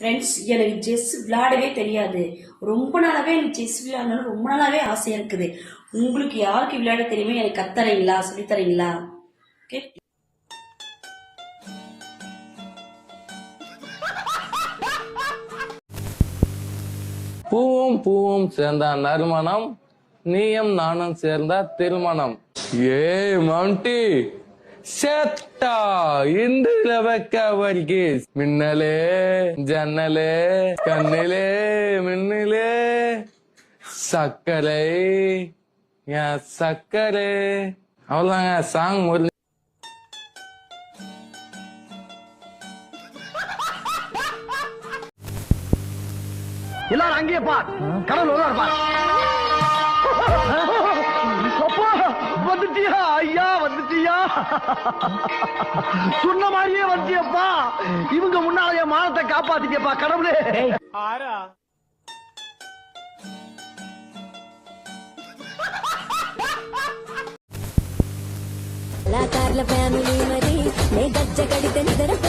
Friends எனக்கு chess விளையாடவே தெரியாது. ரொம்ப நாளாகவே எனக்கு செஸ் விளையாடணும் ரொம்ப நாளாகவே ஆசையாக இருக்குது. உங்களுக்கு யாருக்கு விளையாட தெரியுமோ எனக்கு கத்துறீங்களா சொல்லித்தரீங்களா ஓகே பூவும் பூவும் சேர்ந்தா நறுமணம் நீயும் நானும் சேர்ந்தா திருமணம். ஏ மம்டி! சேத்தா இந்துல வைக்க வர்கீஸ் மின்னலே ஜன்னலே கண்ணிலே மின்னிலே. சக்கரை என் சக்கரை. அவ்வளோதாங்க சாங் ஒரு எல்லாரும் அங்கேயே பார் கடவுள் வருவார் பார் சொன்ன மாதிரியே வந்துட்டியப்பா இவங்க முன்னால என் மானத்தை காப்பாத்திட்டியப்பா கடவுளே కళాకారుల ఫ్యామిలీ మరి నే గజ్జ కడితే నిద్రపోదు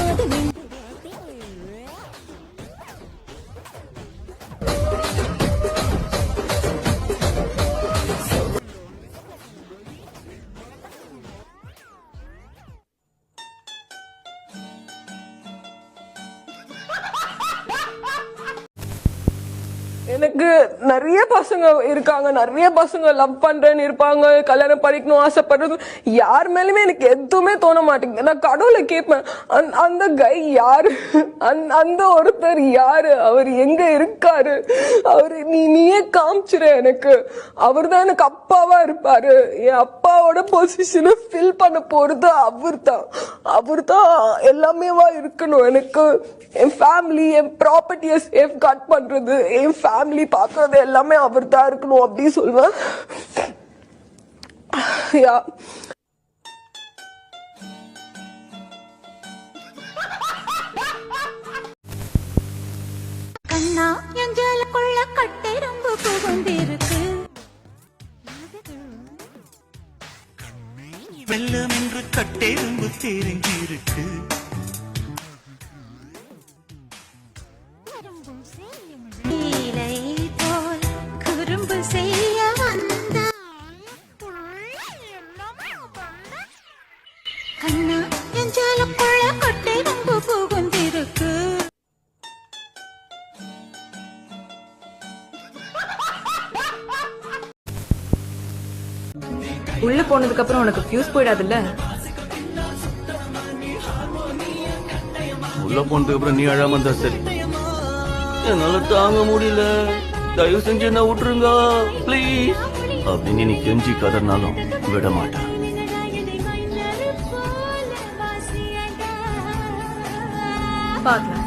எனக்கு நிறைய பசங்க இருக்காங்க நிறைய பசங்க லவ் பண்றேன்னு இருப்பாங்க கல்யாணம் படிக்கணும் ஆசைப்படுறது. யார் மேலுமே எனக்கு எதுவுமே தோண மாட்டேங்குது. நான் கடவுளை கேட்பேன். அந்த- அந்த கை யாரு? அந் அந்த ஒருத்தர் யாரு? அவர் எங்க இருக்காரு? அவரு நீ நீயே காமிச்சிரு எனக்கு. அவர் தான் எனக்கு அப்பாவா இருப்பாரு. என் அப்பாவோட பொசிஷனை ஃபில் பண்ண போறது அவர் தான் அவர் தான் எல்லாமேவா இருக்கணும் எனக்கு. என் ஃபேமிலி என் ப்ராப்பர்ட்டியை சேஃப் கட் பண்றது என் ஃபேமிலி பார்க்கறது எல்லாமே அவர் தான் இருக்கணும் அப்படி சொல்வேன் யா கண்ணா எஞ்சலுக்குள்ள கட்டெரும்பு புகுந்திருக்கு. வெள்ளம் என்று கட்டெரும்பு தெரிஞ்சிருக்கு புகுந்திருக்கு. உள்ள போனதுக்கு அப்புறம் உனக்கு ஃபியூஸ் போயிடாதுல்ல? உள்ள போனதுக்கு அப்புறம் நீ அழாம இருந்தா சரி. என்னால தாங்க முடியல. தயவு செஞ்சு என்ன விட்டுருங்க. ப்ளீஸ் அப்படின்னு நீ கெஞ்சி கதறினாலும் விட மாட்டேன் Bağdat.